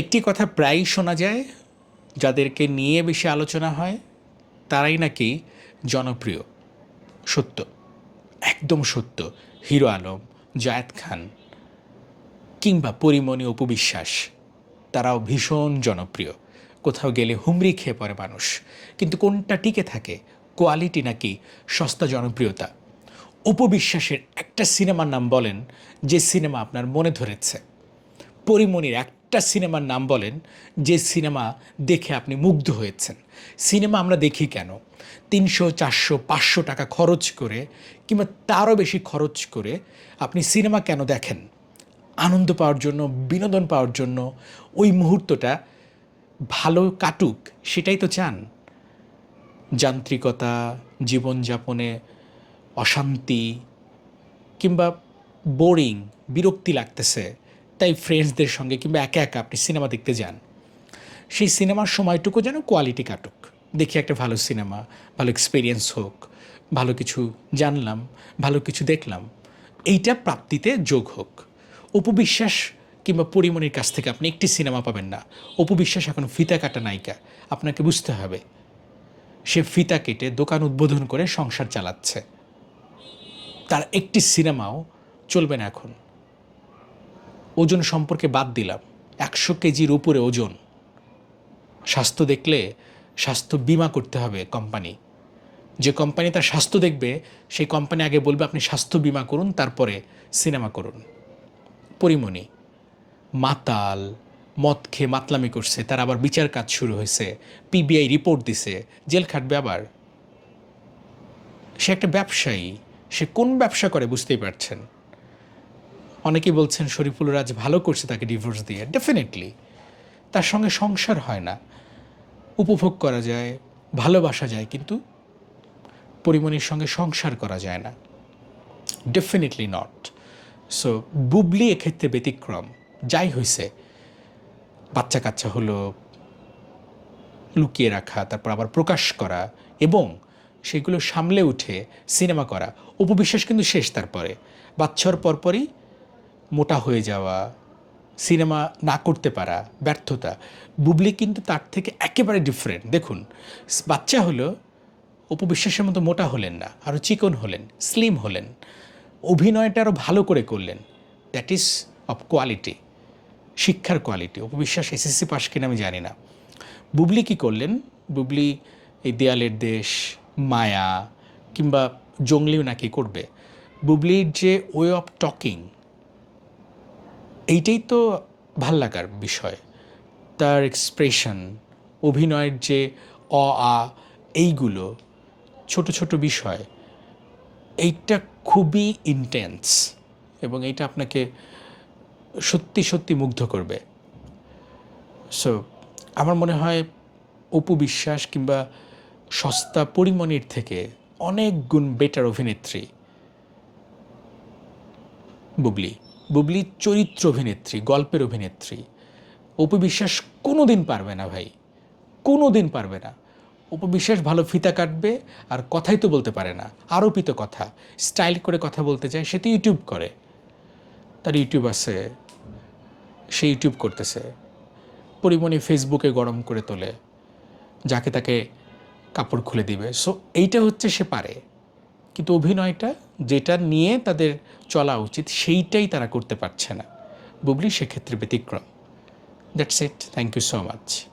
একটি কথা প্রায়ই শোনা যায়, যাদেরকে নিয়ে বেশি আলোচনা হয়, তারাই নাকি জনপ্রিয়। সত্য, একদম সত্য, হিরো আলম, জায়েদ খান কিংবা পরিমণি উপবিশ্বাস তারাও ভীষণ জনপ্রিয়। কোথাও গেলে হুমড়ি খেয়ে পড়ে মানুষ, কিন্তু কোনটা টিকে থাকে, কোয়ালিটি নাকি সস্তা জনপ্রিয়তা? উপবিশ্বাসের একটা সিনেমার নাম বলেন, যে সিনেমা আপনার মনে ধরেছে। পরিমণির একটা সিনেমার নাম বলেন, যে সিনেমা দেখে আপনি মুগ্ধ হয়েছেন। সিনেমা আমরা দেখি কেন? তিনশো, চারশো, পাঁচশো টাকা খরচ করে কিংবা তারও বেশি খরচ করে আপনি সিনেমা কেন দেখেন? আনন্দ পাওয়ার জন্য, বিনোদন পাওয়ার জন্য ওই মুহূর্তটা ভালো কাটুক, সেটাই তো চান। যান্ত্রিকতা, জীবনযাপনে অশান্তি কিংবা বোরিং, বিরক্তি লাগতেছে। তাই ফ্রেন্ডসদের সঙ্গে কিংবা একা একা আপনি সিনেমা দেখতে যান। সেই সিনেমার সময়টুকু যেন কোয়ালিটি কাটুক। দেখি একটা ভালো সিনেমা ভালো এক্সপিরিয়েন্স হোক, ভালো কিছু জানলাম, ভালো কিছু দেখলাম, এইটা প্রাপ্তিতে যোগ হোক। উপবিশ্বাস কিংবা পরিমণির কাছ থেকে আপনি একটি সিনেমা পাবেন না। উপবিশ্বাস এখন ফিতা কাটা নায়িকা, আপনাকে বুঝতে হবে। সে ফিতা কেটে দোকান উদ্বোধন করে সংসার চালাচ্ছে। তার একটি সিনেমাও চলবে না এখন। ওজন সম্পর্কে বাদ দিলাম। একশো কেজির উপরে ওজন। স্বাস্থ্য দেখলে স্বাস্থ্য বিমা করতে হবে কোম্পানি। যে কোম্পানি তার স্বাস্থ্য দেখবে, সেই কোম্পানি আগে বলবে, আপনি স্বাস্থ্য বিমা করুন, তারপরে সিনেমা করুন। পরিমণি, মাতাল, মদ খেয়ে মাতলামি করছে, তার আবার বিচার কাজ শুরু হয়েছে, পিবিআই রিপোর্ট দিছে, জেল খাটবে আবার। সে একটা ব্যবসায়ী, সে কোন ব্যবসা করে বুঝতেই পারছেন। অনেকেই বলছেন শরীফুল রাজ ভালো করছে তাকে ডিভোর্স দিয়ে। ডেফিনেটলি তার সঙ্গে সংসার হয় না। উপভোগ করা যায়, ভালোবাসা যায়, কিন্তু পরিমণির সঙ্গে সংসার করা যায় না। ডেফিনেটলি নট সো বুবলি এক্ষেত্রে ব্যতিক্রম। যাই হয়েছে বাচ্চা কাচ্চা হলো, লুকিয়ে রাখা, তারপর আবার প্রকাশ করা, এবং সেগুলো সামলে উঠে সিনেমা করা। উপবিশ্বাস কিন্তু শেষ তারপরে। বাচ্চার পরপরই মোটা হয়ে যাওয়া, সিনেমা না করতে পারা, ব্যর্থতা, বুবলি কিন্তু তার থেকে একেবারে ডিফারেন্ট দেখুন বাচ্চা হলো উপবিশ্বাসের মতো মোটা হলেন না আরও চিকন হলেন স্লিম হলেন, অভিনয়টা আরও ভালো করে করলেন। দ্যাট ইজ অফ কোয়ালিটি শিক্ষার কোয়ালিটি উপবিশ্বাস এসএসসি পাস কিনা আমি জানি না। বুবলি কি করলেন? বুবলি এই দেয়ালের দেশ, মায়া, কিংবা জঙ্গলিও নাকি করবে। বুবলির যে ওয়ে অফ টকিং এইটাই তো ভালো লাগার বিষয়। তার এক্সপ্রেশন অভিনয়ের যে অ আ এইগুলো, ছোট ছোট বিষয়, এইটা খুবই ইন্টেন্স এবং এইটা আপনাকে সত্যি সত্যি মুগ্ধ করবে। সো আমার মনে হয় অপু বিশ্বাস কিংবা সস্তা পরিমণির থেকে অনেক গুণ বেটার অভিনেত্রী বুবলি। বুবলি চরিত্র অভিনেত্রী, গল্পের অভিনেত্রী। অপু বিশ্বাস কোনো দিন পারবে না ভাই কোনো দিন পারবে না। উপবিশ্বাস ভালো ফিতা কাটবে আর কথাই তো বলতে পারে না, আরোপিত কথা, স্টাইল করে কথা বলতে চায়, সে তো ইউটিউব করে। তার ইউটিউব আছে, সে ইউটিউব করতেছে। পরিমণি ফেসবুকে গরম করে তোলে, যাকে তাকে কাপড় খুলে দিবে। সো এইটা হচ্ছে সে পারে। কিন্তু অভিনয়টা যেটা নিয়ে তাদের চলা উচিত, সেইটাই তারা করতে পারছে না। বুবলি সেক্ষেত্রে ব্যতিক্রম। That's it thank you so much